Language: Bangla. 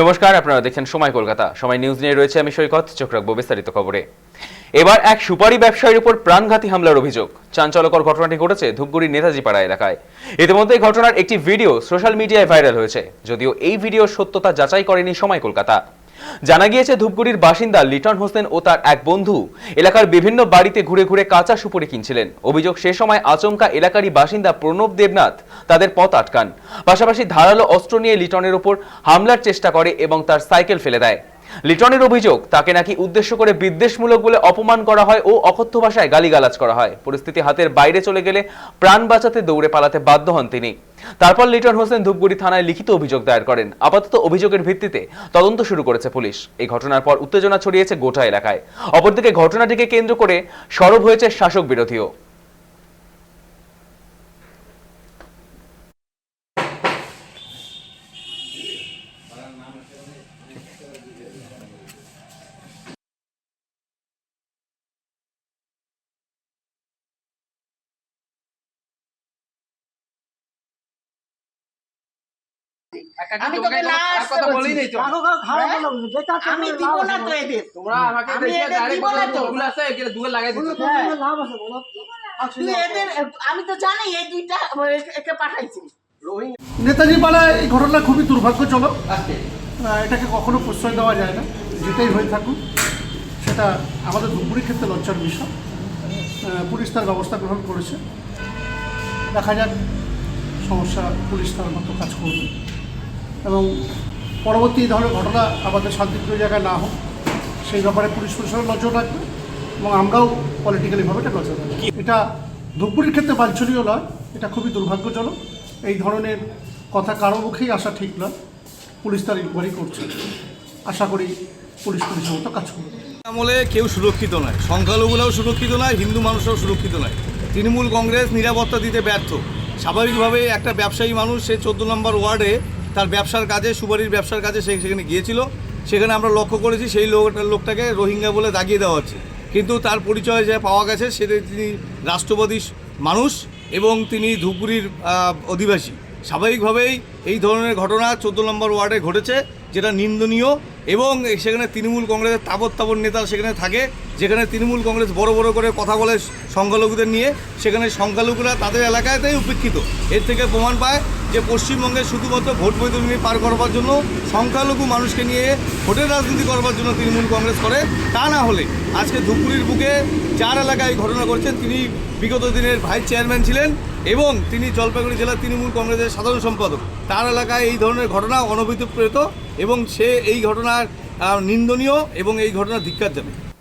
নমস্কার, আপনারা দেখছেন সময় কলকাতা। সময় নিউজ নিয়ে রয়েছে আমি সৈকত, চোখ রাখব বিস্তারিত খবরে। এবার এক সুপারি ব্যবসায়ীর উপর প্রাণঘাতী হামলার অভিযোগ। চাঞ্চলকর ঘটনাটি ঘটেছে ধূপগুড়ি নেতাজি পাড়া এলাকায়। ইতিমধ্যে ঘটনার একটি ভিডিও সোশ্যাল মিডিয়ায় ভাইরাল হয়েছে। যদিও এই ভিডিও সত্যতা যাচাই করেনি সময় কলকাতা। জানা গিয়েছে, ধূপগুড়ির বাসিন্দা লিটন হোসেন ও তার এক বন্ধু এলাকার বিভিন্ন বাড়িতে ঘুরে ঘুরে কাঁচা সুপুরি কিনছিলেন। অভিযোগ সে সময় আচমকা এলাকারই বাসিন্দা প্রণব দেবনাথ তাদের পথ আটকান। পাশাপাশি ধারালো অস্ত্র নিয়ে লিটনের উপর হামলার চেষ্টা করে এবং তার সাইকেল ফেলে দেয়। লিটনের অভিযোগ, তাকে নাকি উদ্দেশ্য করে বিদ্বেষমূলক বলে অপমান করা হয় ও অকথ্য ভাষায় গালিগালাজ করা হয়। পরিস্থিতি হাতের বাইরে চলে গেলে প্রাণ বাঁচাতে দৌড়ে পালাতে বাধ্য হন তিনি। তারপর লিটন হোসেন ধূপগুড়ি থানায় লিখিত অভিযোগ দায়ের করেন। আপাতত অভিযোগের ভিত্তিতে তদন্ত শুরু করেছে পুলিশ। এই ঘটনার পর উত্তেজনা ছড়িয়েছে গোটা এলাকায়। অপরদিকে ঘটনাটিকে কেন্দ্র করে সরব হয়েছে শাসক বিরোধীও। আমি তোকে নেই তো। হ্যাঁ? আমি দিব না তো এদের তোমরা আমাকে আমি এদের দিব না তো। ভুল আছে, এগুলো দুয়ে লাগাই দিচ্ছ। তুই এদের আমি তো জানি এই দুইটা একে পাঠাইছি। নেতাজি পাড়ায় এই ঘটনা খুবই দুর্ভাগ্যজনক। এটাকে কখনো প্রশ্রয় দেওয়া যায় না। যেটাই হয়ে থাকুক সেটা আমাদের ধুপগুড়ির ক্ষেত্রে লজ্জার বিষয়। আহ, পুলিশ তার ব্যবস্থা গ্রহণ করেছে। দেখা যাক সমস্যা পুলিশ তার মতো কাজ করবে। এবং পরবর্তী ধরনের ঘটনা আমাদের শান্তিপ্রিয় জায়গায় না হোক, সেই ব্যাপারে পুলিশ প্রশাসন নজর রাখবে এবং আমরাও পলিটিক্যালিভাবে এটা নজর রাখব। এটা ধূপগুড়ির ক্ষেত্রে বাঞ্ছনীয় নয়, এটা খুবই দুর্ভাগ্যজনক। এই ধরনের কথা কারও মুখেই আসা ঠিক নয়, পুলিশ তার ইনকোয়ারি করছে। আশা করি পুলিশ পুলিশের মতো কাজ করবে। আমলে কেউ সুরক্ষিত নয়, সংখ্যালঘুরাও সুরক্ষিত নয়, হিন্দু মানুষরাও সুরক্ষিত নয়। তৃণমূল কংগ্রেস নিরাপত্তা দিতে ব্যর্থ। স্বাভাবিকভাবেই একটা ব্যবসায়ী মানুষ, সে চোদ্দ নম্বর ওয়ার্ডে তার ব্যবসার কাজে, সুপারির ব্যবসার কাজে সে সেখানে গিয়েছিল। সেখানে আমরা লক্ষ্য করেছি, সেই লোক, লোকটাকে রোহিঙ্গা বলে দাগিয়ে দেওয়া হচ্ছে। কিন্তু তার পরিচয় যে পাওয়া গেছে, সেটা তিনি রাষ্ট্রবাদী মানুষ এবং তিনি ধুপগুড়ির অধিবাসী। স্বাভাবিকভাবেই এই ধরনের ঘটনা চোদ্দ নম্বর ওয়ার্ডে ঘটেছে। যেটা নিন্দনীয় এবং সেখানে তৃণমূল কংগ্রেসের তাবৎ তাবৎ নেতা সেখানে থাকে, যেখানে তৃণমূল কংগ্রেস বড় বড় করে কথা বলে সংখ্যালঘুদের নিয়ে, সেখানে সংখ্যালঘুরা তাদের এলাকাতেই উপেক্ষিত। এর থেকে প্রমাণ পায় যে পশ্চিমবঙ্গে শুধুমাত্র ভোট বৈতরণী পার করবার জন্য, সংখ্যালঘু মানুষকে নিয়ে ভোটের রাজনীতি করবার জন্য তৃণমূল কংগ্রেস করে, তা না হলে আজকে ধুপগুড়ির বুকে চার এলাকায় ঘটনা করছেন তিনি বিগত দিনের ভাইস চেয়ারম্যান ছিলেন এবং তিনি জলপাইগুড়ি জেলার তৃণমূল কংগ্রেসের সাধারণ সম্পাদক। তার এলাকায় এই ধরনের ঘটনা অনভিপ্রেত এবং সে এই ঘটনার নিন্দনীয় এবং এই ঘটনার ধিক্কার জানে।